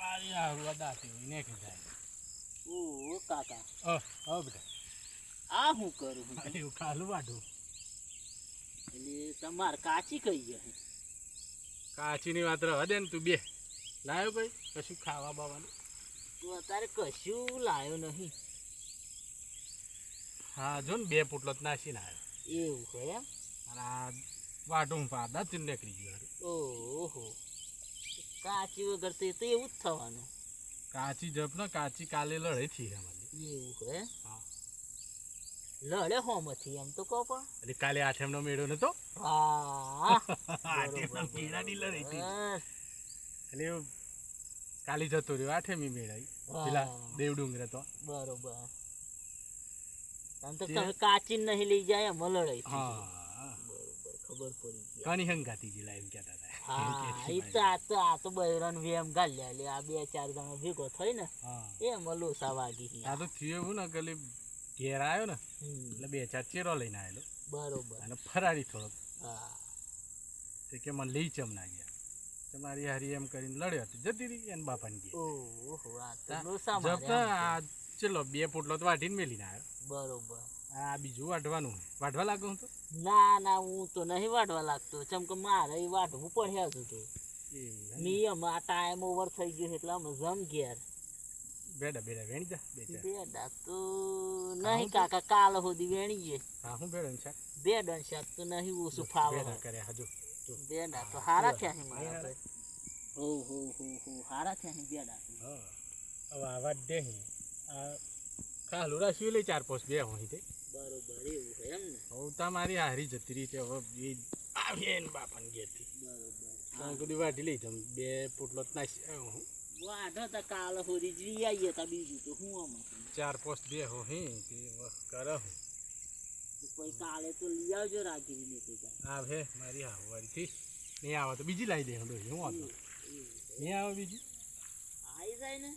આ વદાતી હોય ને જાય ઓ કાકા. અ. અ બેટા આ હું કરું હું? અરે વાઢું. એટલે તમાર કાચી કઈ જાય કાચીની વાત રહ દે ને તું બે. લાયો કઈ? કશું ખાવા બાવાનું? તું અત્યારે કશું લાયો નહીં. હા જો ને બે પુટલો જ નાસીને આવ્યો એવું એમ? અને આ વાઢું પાદા તું નીકળી ગયો ઓહો. કાચી વગર તો એ તો એવું જ થવાનું. કાચી જપ ને કાચી કાલે લડે થી અમારી એવું હે? હા. લડે હોમથી એમ તો કહો પણ. એટલે કાલે આઠમનો મેળો નતો? હા. આઠમનો મેળાની લડાઈ હતી. એટલે કાલે જતો રહ્યો આઠમી મેળાઈ. પેલા દેવ ડુંગરે તો. બરોબર. તમે કાચી નહીં લઈ જાય એમ લડાઈ હા. ખબર પડી ગઈ. કોની હંગાતી જીલા એમ કહેતા હતા? હા એ તો આ તો આ તો બૈરન વેમ ગાલ્યા લે આ બે ચાર જણા ભેગો થઈ ને એમાં લોસા વાગી આ તો થયું એવું ને ગલી ઘેર આવ્યો ને એટલે બે ચાર ચેરો લઈને આવેલો બરોબર. અને ફરારી થોડોક. હા. તે કે મને લઈ ચમ ના ગયા તમારી હારી એમ કરીને લડ્યો હતો જતી રહી એને બાપાને ગયા ઓહો આ તો લોસા મારે જપતા આ ચલો બે પોટલો તો વાઢીને મેલીને આવ્યો. બરોબર. આ બીજું વાઢવાનું. વાઢવા લાગો હું તો? ના ના હું તો નહીં વાઢવા લાગતો. ચમ કે મારે વાઢવું પડ્યા હતું તો. નિયમ આ ટાઈમ ઓવર થઈ ગયો એટલે અમે જમ ગયા બેડા બેડા વેણી જા બેડા તો નહીં કાકા કાલ સુધી વેણી ગયે હા હું બેડન શાક. બે ડન શાક તો નહીં ઓછું ફાવે. બેડા કર્યા હજુ. બેડા તો હારા થયા છે મારા. હો. હો હો હો હારા થયા છે બેડા. હા. હવે આવા દે આ ખાલું રાશિ લઈ ચાર પાંચ બે હોય તે. હોય મારી હારી જતી રહી છે. હવે એ આવીએ ને બાપાને ઘેરથી. સુધી વાઢી લઈ જમ બે પોટલો જ નાસી આવ્યો હું. વાઢો તો કાલ હોરી જઈ આવીએ તો બીજું તો હું આમ ચાર પોસ્ટ બે હો હે. તે કરે હું. પછી કાલે તો લઈ આવજો રાગીરી ને તો જા. આવે મારી હાવારીથી નહીં આવે તો બીજી લાવી દે હું હું આવતો નહીં. આવે બીજી? આવી જાય ને.